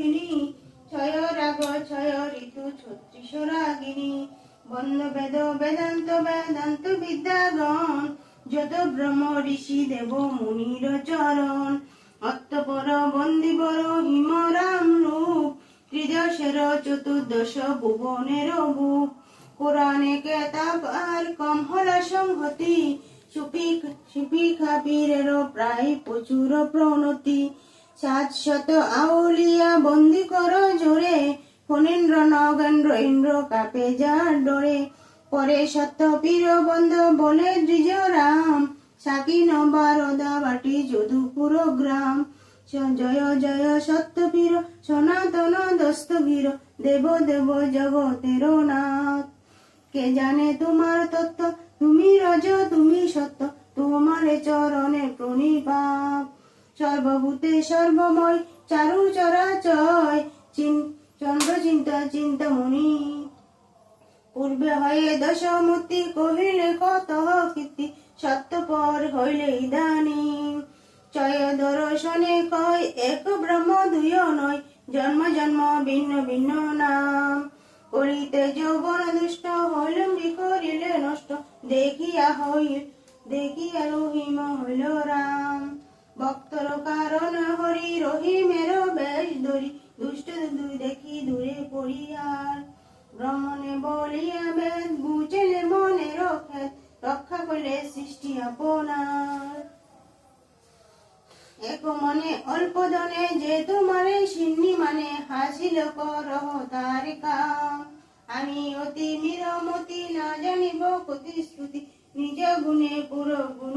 দুঃখিনী ছয় রাগ, ছয় ঋতু, ছত্রিশ রাগিনী বন্ধ বেদ, বেদান্ত বেদান্ত বিদ্যাগণ, যত ব্রহ্ম, ঋষি, দেব, মুনির চরণ। অত্তপর বন্দিবর হিমরাম রূপ, ত্রিদশের চতুর্দশ ভুবনের বুক কোরআনে কেতাব আর কমহলা সংহতি সুপিক সুপিখা পীরের প্রায় প্রচুর প্রণতি। সাত শত আউলিয়া বন্দি কর জোরে। ফণীন্দ্র নগেন্দ্র ইন্দ্র কাপে যার ডরে। পরে সত্য পীর বন্ধ বলে দ্বিজ রাম সাকি নবারদা বাটি যদুপুর গ্রাম। জয় জয় সত্য পীর, সনাতন দস্তগীর দেব দেব জগতের নাথ। কে জানে তোমার তত্ত্ব? তুমি রজ, তুমি সত্য। তোমার চরণে প্রণিপাপ সর্বভূতে সর্বময়, চারু চরাচয়, চিন চন্দ্র চিন্তা চিন্তামণি। পূর্বে হয়ে দশমূর্তি কহিলে কত কীর্তি, সত্যপর হইলে ইদানিং। চয় দর্শনে কয়, এক ব্রহ্ম দুই নয়, জন্ম জন্ম ভিন্ন ভিন্ন নাম। করিতে যৌবন দুষ্ট হইল করিলে নষ্ট, দেখিয়া হইল, দেখিয়া রহিম হইল রাম। ভক্তর কারণ হরি, রহিমের বেশ ধরি দুষ্ট দুই দেখি দূরে পড়িয়ার ভ্রমণে বলিয়া বেদ, বুঝেলে মনের খেত রক্ষা করলে সৃষ্টি আপনার। এক মনে অল্প ধনে যে তোমারে সিন্নি মানে হাসিল করহ তার কাম। আমি অতি মিরমতি না জানিব প্রতিশ্রুতি, নিজ গুণে পুরো গুণ